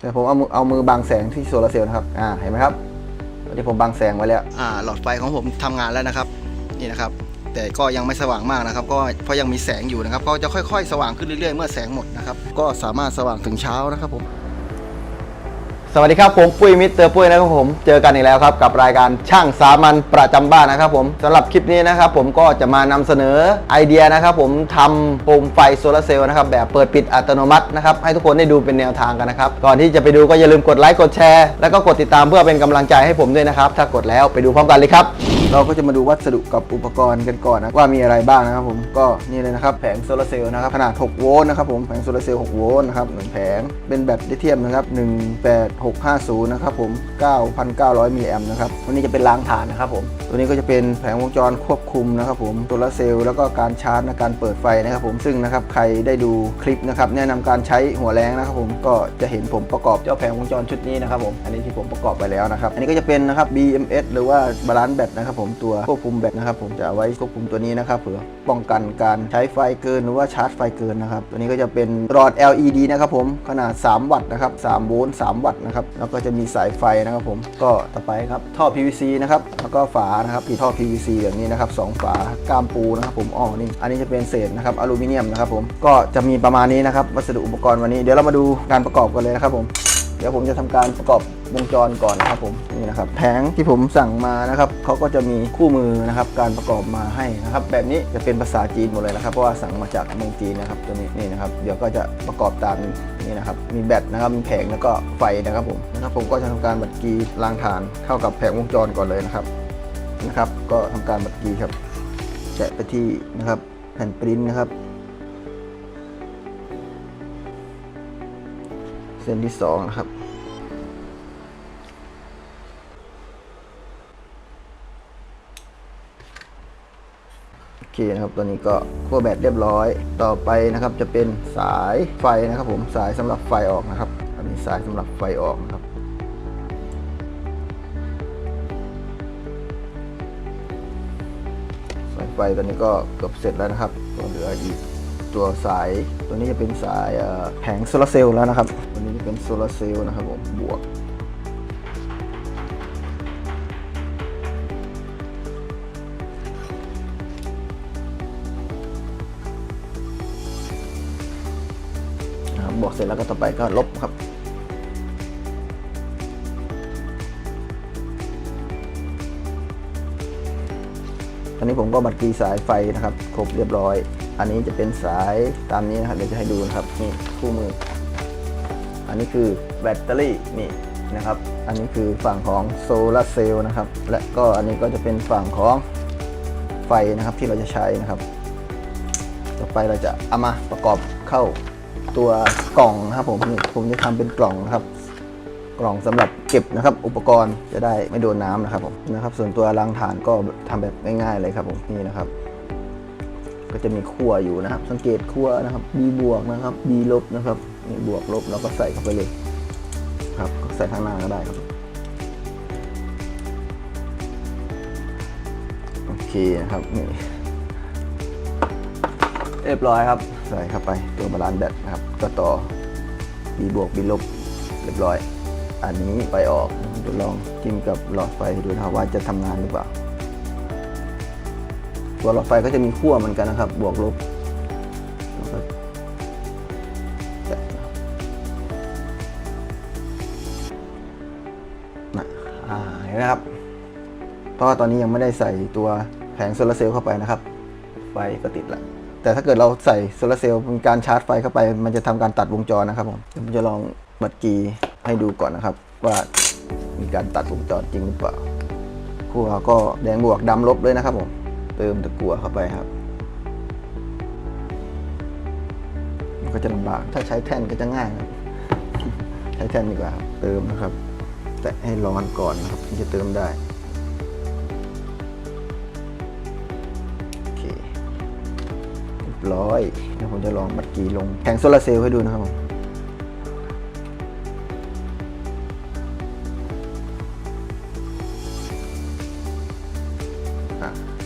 แต่ผมเอาเอามือบังแสงที่โซลาร์เซลล์นะครับ อ่า เห็นไหมครับตอนนี้ผมบังแสงไว้แล้ว อ่า หลอดไฟของผมทำงานแล้วนะครับ นี่นะครับ แต่ก็ยังไม่สว่างมากนะครับ ก็เพราะยังมีแสงอยู่นะครับ ก็จะค่อย ๆ สว่างขึ้นเรื่อยๆ เมื่อแสงหมดนะครับ ก็สามารถสว่างถึงเช้านะครับผม สวัสดีครับผมปุ้ยมิสเตอร์ปุ้ยนะครับผมเจอกันอีกแล้วครับกับรายการช่างสามัญประจำบ้านนะครับผมสำหรับคลิปนี้นะครับผมก็จะมานำเสนอไอเดียนะครับผมทำโคมไฟโซลาร์เซลล์นะครับแบบเปิดปิดอัตโนมัตินะครับให้ทุกคนได้ดูเป็นแนวทางกันนะครับก่อนที่จะไปดูก็อย่าลืมกดไลค์กดแชร์แล้วก็กดติดตามเพื่อเป็นกำลังใจให้ผมด้วยนะครับถ้ากดแล้วไปดูพร้อมกันเลยครับเราก็จะมาดูวัสดุกับอุปกรณ์กันก่อนนะว่ามีอะไรบ้างนะครับผมก็นี่เลยนะครับแผงโซลาร์เซลล์นะครับขนาด 6 โวลต์นะครับผมแผงโซลาร์เซลล์6โวลต์นะครับหนึ่งแผงเป็นแบตลิเธียมนะครับ650 นะครับผม 9,900 มิลลิแอมนะครับ ตัวนี้จะเป็นรางฐานนะครับผม ตัวนี้ก็จะเป็นแผงวงจรควบคุมนะครับผม โซลาเซลล์แล้วก็การชาร์จในการเปิดไฟนะครับผม ซึ่งนะครับใครได้ดูคลิปนะครับแนะนำการใช้หัวแรงนะครับผม ก็จะเห็นผมประกอบเจ้าแผงวงจรชุดนี้นะครับผม อันนี้ที่ผมประกอบไปแล้วนะครับ อันนี้ก็จะเป็นนะครับ BMS หรือว่าบาลานซ์แบตนะครับผม ตัวควบคุมแบตนะครับผม จะเอาไว้ควบคุมตัวนี้นะครับเผื่อป้องกันการใช้ไฟเกินหรือว่าชาร์จไฟเกินนะครับ ตัวนี้ก็จะเป็นหลอด LED นะครับผม ขนาด 3 วัตต์นะครับ3โวลต์3วัตต์นะครับแล้วก็จะมีสายไฟนะครับผมก็ต่อไปครับท่อ PVC นะครับแล้วก็ฝานะครับมีท่อ PVC อย่างนี้นะครับสองฝากามปูนะครับผมอ๋อนี่อันนี้จะเป็นเศษนะครับอลูมิเนียมนะครับผมก็จะมีประมาณนี้นะครับวัสดุอุปกรณ์วันนี้เดี๋ยวเรามาดูการประกอบกันเลยนะครับผม เดี๋ยวผมจะทำการประกอบวงจรก่อนนะครับผมนี่นะครับแผงที่ผมสั่งมานะครับเขาก็จะมีคู่มือนะครับการประกอบมาให้นะครับ แบบนี้จะเป็นภาษาจีนหมดเลยนะครับเพราะว่าสั่งมาจากเมืองจีนนะครับตัวนี้นี่นะครับเดี๋ยวก็จะประกอบตามนี่นะครับมีแบตนะครับมีแผงแล้วก็ไฟนะครับผมนะครับผมก็จะทำการบัดกีรางฐานเข้ากับแผงวงจรก่อนเลยนะครับนะครับ ก็ทำการบัดกีครับแตะไปที่นะครับแผ่นปริ้นนะครับ ส้นที่สองนะครับ โอเคนะครับตัวนี้ก็ขั้วแบตเรียบร้อย ต่อไปนะครับจะเป็นสายไฟนะครับ ผมสายสำหรับไฟออกนะครับอันนี้สายสำหรับไฟออกนะครับสายไฟตัวนี้ก็เกือบเสร็จแล้วนะครับก็เหลืออีก ตัวสายตัวนี้จะเป็นสายแผงโซลาร์เซลล์แล้วนะครับ ตัวนี้จะเป็นโซลาร์เซลล์นะครับผมบวกนะครับบวกเสร็จแล้วก็ต่อไปก็ลบครับตอนนี้ผมก็บัตรกีสายไฟนะครับ ครบเรียบร้อย อันนี้จะเป็นสายตามนี้นะครับเดี๋ยวจะให้ดูนะครับนี่คู่มือ อันนี้คือแบตเตอรี่นี่นะครับ อันนี้คือฝั่งของโซลาร์เซลล์นะครับ และก็อันนี้ก็จะเป็นฝั่งของไฟนะครับที่เราจะใช้นะครับ ต่อไปเราจะเอามาประกอบเข้าตัวกล่องนะครับผมนี่ผมจะทำเป็นกล่องนะครับ กล่องสำหรับเก็บนะครับ อุปกรณ์จะได้ไม่โดนน้ำนะครับผมนะครับ ส่วนตัวรางฐานก็ทำแบบง่ายๆเลยครับผมนี่นะครับ ก็จะมีขั้วอยู่นะครับ สังเกตขั้วนะครับ B บวกนะครับ B ลบนะครับนี่บวกลบแล้วก็ใส่เข้าไปเลยครับใส่ข้างหน้าก็ได้ครับโอเคนะครับนี่เรียบร้อยครับ ใส่เข้าไปตัวบาลานซ์แบตนะครับก็ต่อ B บวก B ลบเรียบร้อย อันนี้ไปออกเดี๋ยวลองจิ้มกับหลอดไฟดูนะว่าจะทำงานหรือเปล่า ตัวหลอดไฟก็จะมีขั้วเหมือนกันนะครับ บวกลบนะเห็นไหมครับ เพราะว่าตอนนี้ยังไม่ได้ใส่ตัวแผงโซลาร์เซลล์เข้าไปนะครับ ไฟก็ติดแล้วแต่ถ้าเกิดเราใส่โซลาร์เซลล์มีการชาร์จไฟเข้าไป มันจะทำการตัดวงจรนะครับผมผมจะลองบัดกีให้ดูก่อนนะครับ ว่ามีการตัดวงจรจริงหรือเปล่าขั้วก็แดงบวกดำลบเลยนะครับผม เติมตะกั่วเข้าไปครับ มันก็จะลำบากถ้าใช้แท่นก็จะง่ายครับ ใช้แท่นดีกว่าครับเติมนะครับ แต่ให้ร้อนก่อนนะครับถึงจะเติมได้เรียบร้อยเดี๋ยวผมจะลองบัตรกีลงแผงโซลาร์เซลล์ให้ดูนะครับผม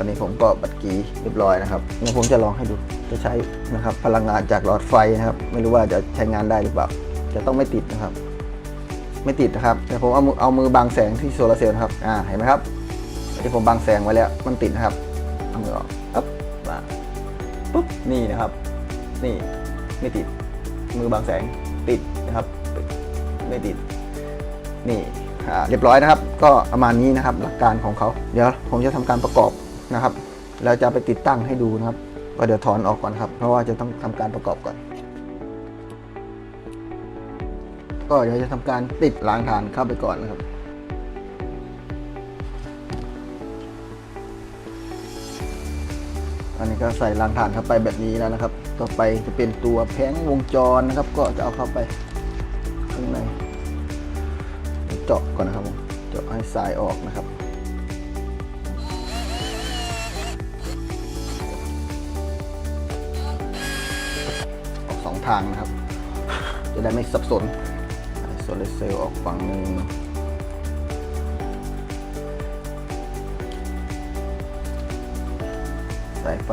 อนนี้ผมก็บัตรกีเรียบร้อยนะครับเดี๋ยวผมจะลองให้ดูจะใช้นะครับพลังงานจากหลอดไฟนะครับ ไม่รู้ว่าจะใช้งานได้หรือเปล่าจะต้องไม่ติดนะครับ ไม่ติดนะครับแต่ผมเอามือเอามือบังแสงที่โซลาร์เซลล์นะครับอ่าเห็นไหมครับที่ผมบังแสงไว้แล้วมันติดนะครับเอามือออกปั๊บมาปุ๊บนี่นะครับ นี่ไม่ติด มือบังแสงติดนะครับ ไม่ติด นี่เรียบร้อยนะครับ ก็ประมาณนี้นะครับ หลักการของเขา เดี๋ยวผมจะทำการประกอบ นะครับแล้วจะไปติดตั้งให้ดูนะครับ ก็เดี๋ยวถอนออกก่อนครับ เพราะว่าจะต้องทำการประกอบก่อน ก็เดี๋ยวจะทำการติดล้างฐานเข้าไปก่อนนะครับอันนี้ก็ใส่ล้างฐานเข้าไปแบบนี้แล้วนะครับ ต่อไปจะเป็นตัวแผงวงจรนะครับ ก็จะเอาเข้าไปข้างใน เจาะก่อนนะครับ เจาะให้สายออกนะครับ ทางนะครับ จะได้ไม่สับสนโซลาเซลล์ออกฝั่งหนึ่งสายไฟ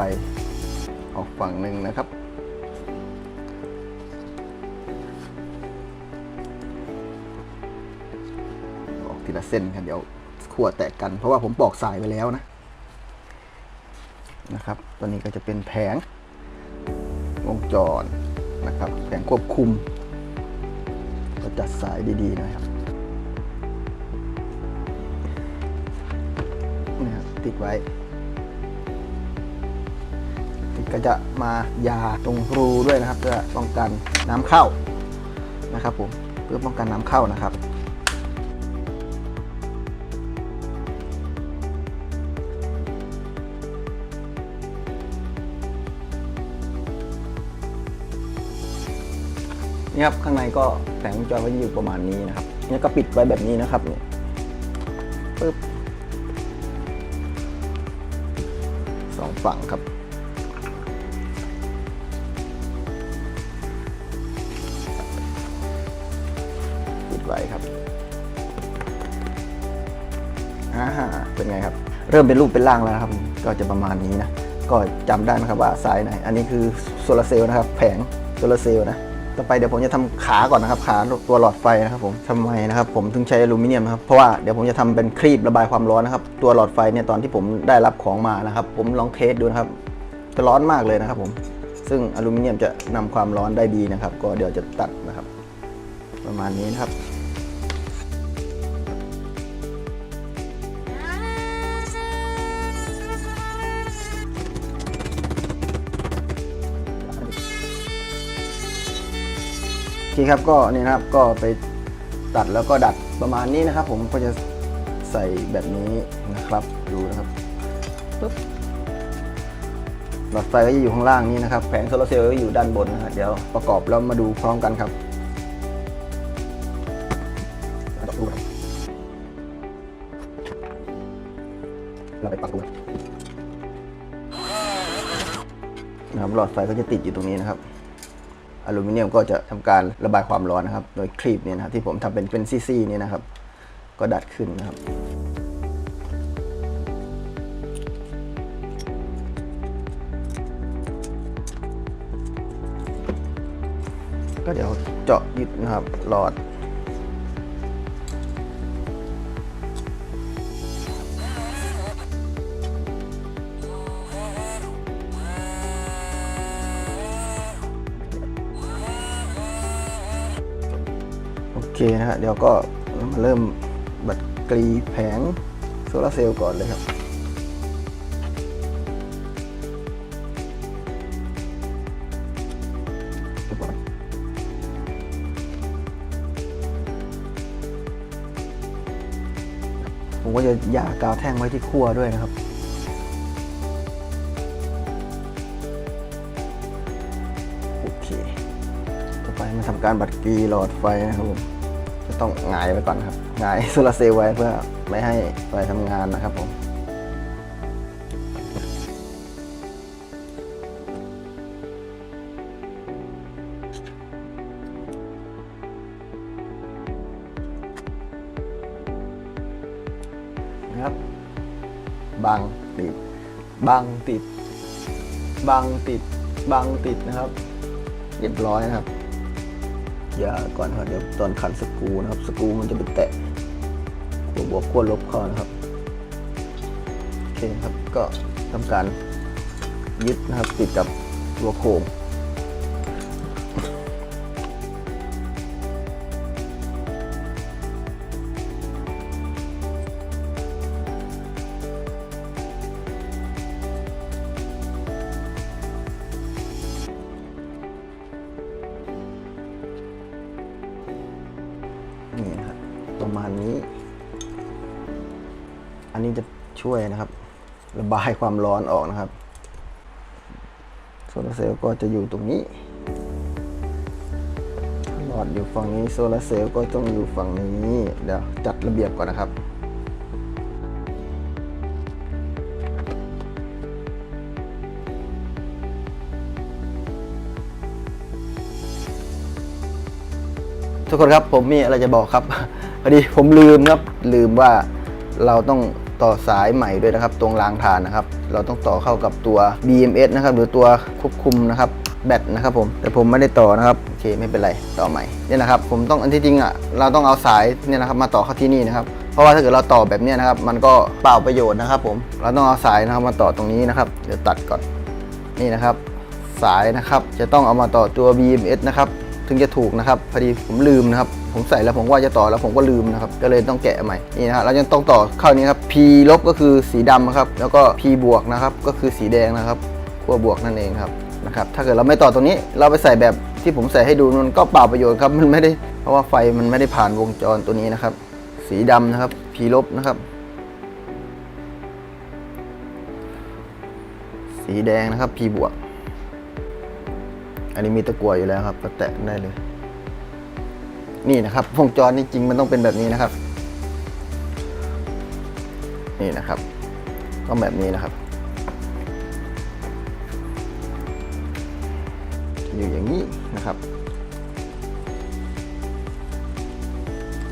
ออกฝั่งหนึ่งนะครับ ออกทีละเส้นครับเดี๋ยวขั้วแตกกันเพราะว่าผมปอกสายไปแล้วนะนะครับ ตัวนี้ก็จะเป็นแผงวงจร นะครับแผงควบคุมก็จัดสายดีๆนะครับนี่ครับติดไว้ ติดก็จะมายาตรงรูด้วยนะครับเพื่อป้องกันน้ำเข้านะครับผมเพื่อป้องกันน้ำเข้านะครับ นี่ครับข้างในก็แผงวงจรก็จะอยู่ประมาณนี้นะครับเนี่ยก็ปิดไว้แบบนี้นะครับเนี่ยปึ๊บสองฝั่งครับ ปิดไว้ครับอ่าเป็นไงครับ เริ่มเป็นรูปเป็นร่างแล้วนะครับ ก็จะประมาณนี้นะ ก็จำได้ไหมครับว่าสายไหน อันนี้คือโซลาร์เซลล์นะครับ แผงโซลาร์เซลล์นะ ต่อไปเดี๋ยวผมจะทำขาก่อนนะครับ ขาตัวหลอดไฟนะครับผมทำไมนะครับผมถึงใช้อลูมิเนียมนะครับเพราะว่าเดี๋ยวผมจะทำเป็นครีบระบายความร้อนนะครับ ตัวหลอดไฟเนี่ยตอนที่ผมได้รับของมานะครับ ผมลองเทสดูนะครับจะร้อนมากเลยนะครับ ผม ซึ่งอลูมิเนียมจะนำความร้อนได้ดีนะครับ ก็เดี๋ยวจะตัดนะครับ ประมาณนี้นะครับ เคครับก็นี่นะครับก็ไปตัดแล้วก็ดัดประมาณนี้นะครับ ผมก็จะใส่แบบนี้นะครับดูนะครับปึ๊บหลอดไฟก็จะอยู่ข้างล่างนี้นะครับ แผงโซลาร์เซลล์ก็อยู่ด้านบนนะครับเดี๋ยวประกอบแล้วมาดูพร้อมกันครับเราไปปักดูนะครับหลอดไฟก็จะติดอยู่ตรงนี้นะครับ อลูมิเนียมก็จะทำการระบายความร้อนนะครับ โดยครีบเนี่ยนะครับที่ผมทำเป็นเป็นซี่ๆนี่นะครับ ก็ดัดขึ้นนะครับก็เดี๋ยวเจาะยึดนะครับหลอด เคนะฮะเดี๋ยวก็มาเริ่มบัดกรีแผงโซลาร์เซลล์ก่อนเลยครับผมก็จะยากาวแท่งไว้ที่ขั้วด้วยนะครับโอเค ต่อไปมาทำการบัดกรีหลอดไฟนะครับผม ต้องหงายไว้ก่อนครับหงายโซลาร์เซลล์ไว้เพื่อไม่ให้ไฟทำงานนะครับผมนะครับบังติดบังติดบังติดบังติดนะครับเรียบร้อยนะครับ ยาก่อนครับเดี๋ยวตอนขันสกูนะครับ สกูมันจะไปแตะขั้วบวกขั้วลบเข้านะครับโอเคครับก็ทำการยึดนะครับติดกับตัวโครง นี้ อันนี้จะช่วยนะครับ ระบายความร้อนออกนะครับโซลาเซลล์ก็จะอยู่ตรงนี้หลอดอยู่ฝั่งนี้โซลาเซลล์ก็ต้องอยู่ฝั่งนี้เดี๋ยวจัดระเบียบก่อนนะครับทุกคนครับผมมีอะไรจะบอกครับ อดีผมลืมครับลืมว่าเราต้องต่อสายใหม่ด้วยนะครับ ตรงรางฐานนะครับ เราต้องต่อเข้ากับตัว BMS นะครับ หรือตัวควบคุมนะครับแบตนะครับผมแต่ผมไม่ได้ต่อนะครับโอเคไม่เป็นไรต่อใหม่เนี่ยนะครับ ผมต้องอันที่จริงอะเราต้องเอาสายเนี่ยนะครับมาต่อเข้าที่นี่นะครับเพราะว่าถ้าเกิดเราต่อแบบนี้นะครับ มันก็เปล่าประโยชน์นะครับ ผมเราต้องเอาสายนะครับมาต่อตรงนี้นะครับเดี๋ยวตัดก่อนนี่นะครับ สายนะครับจะต้องเอามาต่อตัว BMS นะครับ ถึงจะถูกนะครับพอดีผมลืมนะครับผมใส่แล้วผมว่าจะต่อแล้วผมก็ลืมนะครับก็เลยต้องแกะใหม่นี่นะครับเราจะต้องต่อเข้านี้ครับ P ลบก็คือสีดำครับแล้วก็ P บวกนะครับก็คือสีแดงนะครับขั้วบวกนั่นเองครับนะครับถ้าเกิดเราไม่ต่อตรงนี้เราไปใส่แบบที่ผมใส่ให้ดูมันก็เปล่าประโยชน์ครับมันไม่ได้เพราะว่าไฟมันไม่ได้ผ่านวงจรตัวนี้นะครับ สีดำนะครับ P ลบนะครับ สีแดงนะครับ P บวก อันนี้มีตะกั่วอยู่แล้วครับ ก็แตะได้เลย นี่นะครับวงจรนี่จริงมันต้องเป็นแบบนี้นะครับ นี่นะครับต้องแบบนี้นะครับ อยู่อย่างนี้นะครับ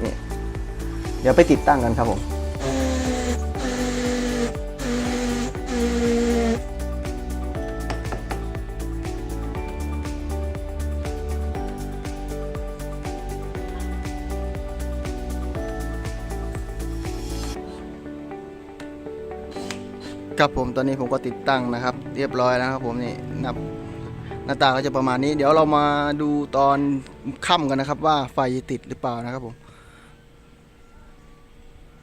นี่เดี๋ยวไปติดตั้งกันครับผม ครับผมตอนนี้ผมก็ติดตั้งนะครับ เรียบร้อยแล้วครับผมนี่นับหน้าตาก็จะประมาณนี้ เดี๋ยวเรามาดูตอนค่ำกันนะครับ ว่าไฟติดหรือเปล่านะครับผม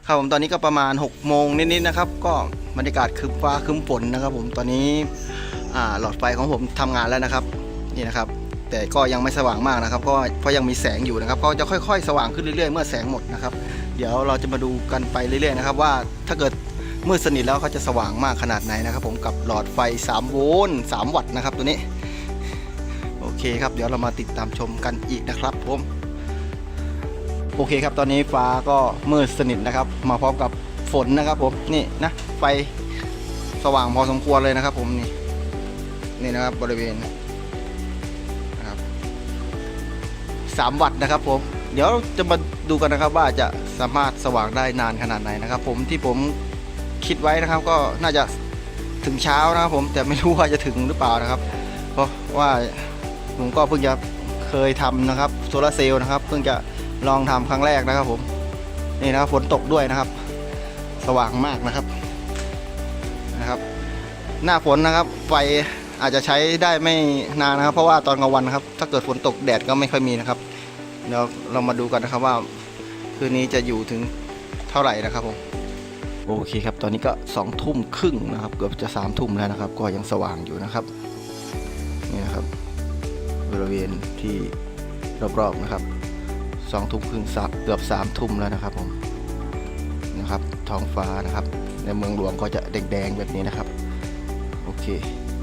ครับผมตอนนี้ก็ประมาณ6กโมงนิดๆนะครับ ก็บรรยากาศคึมฟ้าคึมฝนนะครับ ผมตอนนี้หลอดไฟของผมทำงานแล้วนะครับนี่นะครับ แต่ก็ยังไม่สว่างมากนะครับเพราะว่าเพราะยังมีแสงอยู่นะครับก็จะค่อย ๆ สว่างขึ้นเรื่อยๆ เมื่อแสงหมดนะครับ เดี๋ยวเราจะมาดูกันไปเรื่อยๆนะครับว่าถ้าเกิด มืดสนิทแล้วเขาจะสว่างมากขนาดไหนนะครับผมกับหลอดไฟ 3 โวลต์3วัตต์นะครับตัวนี้ โอเคครับ เดี๋ยวเรามาติดตามชมกันอีกนะครับผม โอเคครับตอนนี้ฟ้าก็มืดสนิทนะครับ มาพร้อมกับฝนนะครับผมนี่นะไฟสว่างพอสมควรเลยนะครับผมนี่นี่นะครับบริเวณนะครับ3วัตต์นะครับผมเดี๋ยวจะมาดูกันนะครับว่าจะสามารถสว่างได้นานขนาดไหนนะครับ ผมที่ผม คิดไว้นะครับ ก็น่าจะถึงเช้านะครับผมแต่ไม่รู้ว่าจะถึงหรือเปล่านะครับ เพราะว่าผมก็เพิ่งจะเคยทำนะครับโซลาร์เซลล์นะครับ เพิ่งจะลองทำครั้งแรกนะครับผมนี่นะครับฝนตกด้วยนะครับ สว่างมากนะครับนะครับ หน้าฝนนะครับไฟอาจจะใช้ได้ไม่นานนะครับ เพราะว่าตอนกลางวันครับ ถ้าเกิดฝนตกแดดก็ไม่ค่อยมีนะครับเดี๋ยวเรามาดูกันนะครับว่า คืนนี้จะอยู่ถึงเท่าไหร่นะครับผม โอเคครับ ตอนนี้ก็สองทุ่มครึ่งนะครับ เกือบจะสามทุ่มแล้วนะครับ ก็ยังสว่างอยู่นะครับ นี่นะครับ บริเวณที่รอบๆนะครับสองทุ่มครึ่งสักเกือบสามทุ่มแล้วนะครับผมนะครับ ท้องฟ้านะครับ ในเมืองหลวงก็จะแดงๆแบบนี้นะครับ โอเค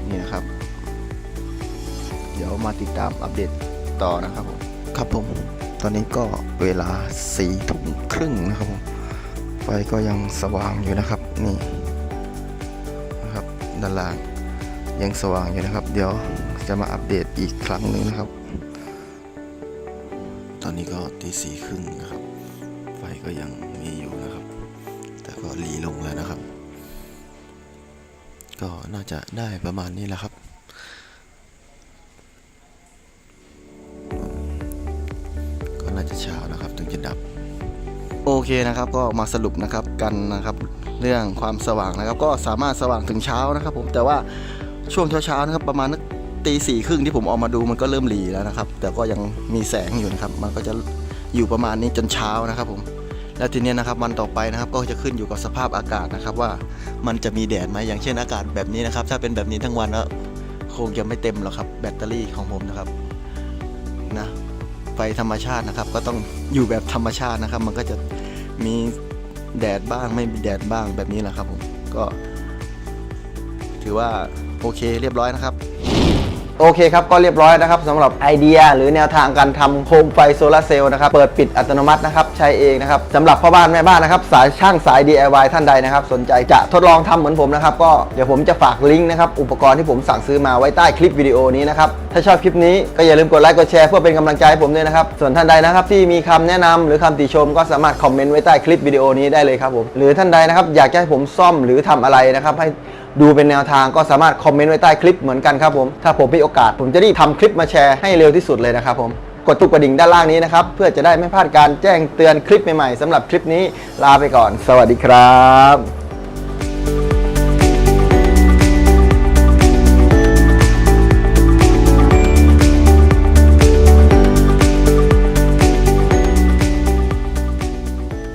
นี่นะครับ เดี๋ยวมาติดตามอัปเดตต่อนะครับผม ครับผม ตอนนี้ก็เวลาสี่ทุ่มครึ่งนะครับผม ไฟก็ยังสว่างอยู่นะครับนี่นะครับด้านล่างยังสว่างอยู่นะครับ เดี๋ยวจะมาอัปเดตอีกครั้งหนึ่งนะครับ ตอนนี้ก็ตีสี่ครึ่งนะครับ ไฟก็ยังมีอยู่นะครับ แต่ก็หลีลงแล้วนะครับ ก็น่าจะได้ประมาณนี้แหละครับก็น่าจะเช้านะครับถึงจะดับ โอเคนะครับก็มาสรุปนะครับกันนะครับเรื่องความสว่างนะครับ ก็สามารถสว่างถึงเช้านะครับ ผมแต่ว่าช่วงเช้าๆนะครับประมาณตีสี่ครึ่งที่ผมออกมาดูมันก็เริ่มหลีแล้วนะครับ แต่ก็ยังมีแสงอยู่นะครับ มันก็จะอยู่ประมาณนี้จนเช้านะครับผมแล้วทีนี้นะครับวันต่อไปนะครับก็จะขึ้นอยู่กับสภาพอากาศนะครับ ว่ามันจะมีแดดไหมอย่างเช่นอากาศแบบนี้นะครับ ถ้าเป็นแบบนี้ทั้งวันก็คงจะไม่เต็มหรอกครับ แบตเตอรี่ของผมนะครับนะ ไฟธรรมชาตินะครับ ก็ต้องอยู่แบบธรรมชาตินะครับ มันก็จะมีแดดบ้างไม่มีแดดบ้างแบบนี้แหละครับผมก็ ถือว่าโอเคเรียบร้อยนะครับ โอเคครับ ก็เรียบร้อยนะครับสำหรับไอเดีย หรือแนวทางการทำโคมไฟโซลาร์เซลล์นะครับเปิดปิดอัตโนมัตินะครับใช้เองนะครับสำหรับพ่อบ้านแม่บ้านนะครับสายช่างสาย DIY ท่านใดนะครับ สนใจจะทดลองทำเหมือนผมนะครับก็เดี๋ยวผมจะฝากลิงก์นะครับอุปกรณ์ที่ผมสั่งซื้อมาไว้ใต้คลิปวิดีโอนี้นะครับถ้าชอบคลิปนี้ก็อย่าลืมกดไลค์กดแชร์เพื่อเป็นกำลังใจให้ผมด้วยนะครับส่วนท่านใดนะครับที่มีคำแนะนำหรือคำติชม ก็สามารถคอมเมนต์ไว้ใต้คลิปวิดีโอนี้ได้เลยครับผมหรือท่านใดนะครับอยากให้ผมซ่อมหรือทำอะไรนะครับให้ดูเป็นแนวทางก็สามารถคอมเมนต์ไว้ใต้คลิปเหมือนกันครับผม ถ้าผมมีโอกาสผมจะรีบทำคลิปมาแชร์ให้เร็วที่สุดเลยนะครับผมกดตุกกระดิ่งด้านล่างนี้นะครับ เพื่อจะได้ไม่พลาดการแจ้งเตือนคลิปใหม่ๆสำหรับคลิปนี้ลาไปก่อน สวัสดีครับ